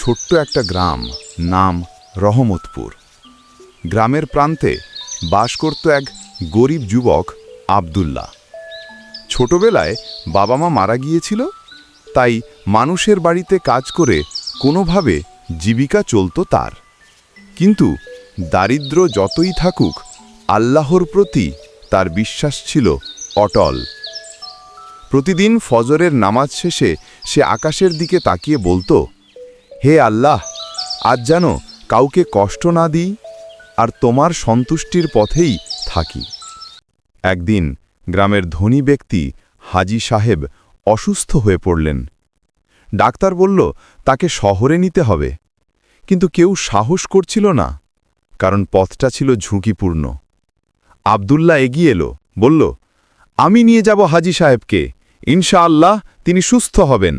ছোট্ট একটা গ্রাম, নাম রহমতপুর। গ্রামের প্রান্তে বাস করত এক গরিব যুবক, আবদুল্লাহ। ছোটবেলায় বাবা মা মারা গিয়েছিল, তাই মানুষের বাড়িতে কাজ করে কোনোভাবে জীবিকা চলতো তার। কিন্তু দারিদ্র যতই থাকুক, আল্লাহর প্রতি তার বিশ্বাস ছিল অটল। প্রতিদিন ফজরের নামাজ শেষে সে আকাশের দিকে তাকিয়ে বলতো হে আল্লাহ, আজ যেন কাউকে কষ্ট না দিই আর তোমার সন্তুষ্টির পথেই থাকি। একদিন গ্রামের ধনী ব্যক্তি হাজি সাহেব অসুস্থ হয়ে পড়লেন। ডাক্তার বলল, তাকে শহরে নিতে হবে। কিন্তু কেউ সাহস করছিল না, কারণ পথটা ছিল ঝুঁকিপূর্ণ। আবদুল্লাহ এগিয়ে এলো, বলল, আমি নিয়ে যাব হাজি সাহেবকে। ইনশাআল্লাহ তিনি সুস্থ হবেন।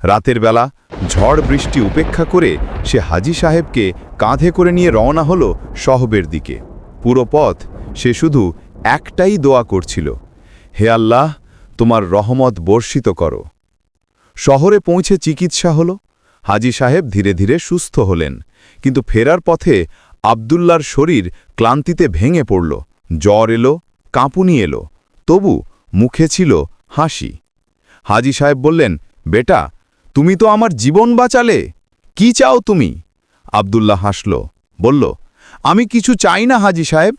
রাতের বেলা ঝড় বৃষ্টি উপেক্ষা করে সে হাজি সাহেবকে কাঁধে করে নিয়ে রওনা হলো শহবের দিকে। পুরো পথ সে শুধু একটাই দোয়া করছিল, হে আল্লাহ, তোমার রহমত বর্ষিত করো। শহরে পৌঁছে চিকিৎসা হলো। হাজি সাহেব ধীরে ধীরে সুস্থ হলেন, কিন্তু ফেরার পথে আবদুল্লার শরীর ক্লান্তিতে ভেঙে পড়ল, জ্বর এলো, কাঁপুনি এলো, তবু মুখে ছিল হাসি। হাজি সাহেব বললেন, বেটা তুমি তো আমার জীবন বাঁচালে। কি চাও তুমি? আবদুল্লাহ হাসল, বলল, আমি কিছু চাই না হাজি সাহেব।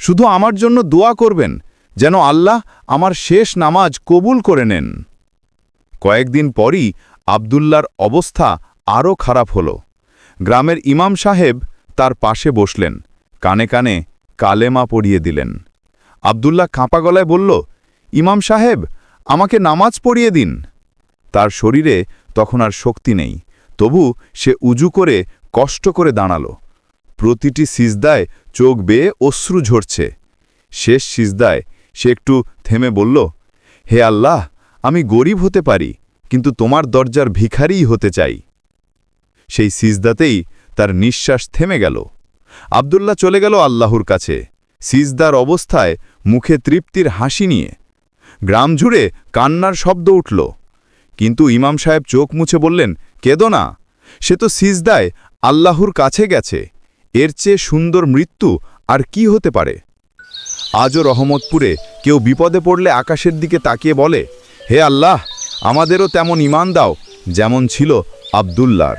শুধু আমার জন্য দোয়া করবেন, যেন আল্লাহ আমার শেষ নামাজ কবুল করে নেন। কয়েকদিন পরই আবদুল্লার অবস্থা আরও খারাপ হল। গ্রামের ইমাম সাহেব তার পাশে বসলেন, কানে কানে কালেমা পড়িয়ে দিলেন। আবদুল্লাহ কাঁপা গলায় বলল, ইমাম সাহেব, আমাকে নামাজ পড়িয়ে দিন। তার শরীরে তখন আর শক্তি নেই। তবু সে উজু করে, কষ্ট করে দাঁড়াল। প্রতিটি সিজদায় চোখ বেয়ে অশ্রু ঝরছে। শেষ সিজদায় সে একটু থেমে বলল, হে আল্লাহ, আমি গরিব হতে পারি, কিন্তু তোমার দরজার ভিখারিই হতে চাই। সেই সিজদাতেই তার নিঃশ্বাস থেমে গেল। আবদুল্লাহ চলে গেল আল্লাহর কাছে। সিজদার অবস্থায় মুখে তৃপ্তির হাসি নিয়ে। গ্রাম জুড়ে কান্নার শব্দ উঠল। কিন্তু ইমাম সাহেব চোখ মুছে বললেন, কেদো না। সে তো সিজদায় আল্লাহর কাছে গেছে। এর চেয়ে সুন্দর মৃত্যু আর কি হতে পারে? আজও রহমতপুরে কেউ বিপদে পড়লে আকাশের দিকে তাকিয়ে বলে, হে আল্লাহ, আমাদেরও তেমন ইমান দাও যেমন ছিল আবদুল্লার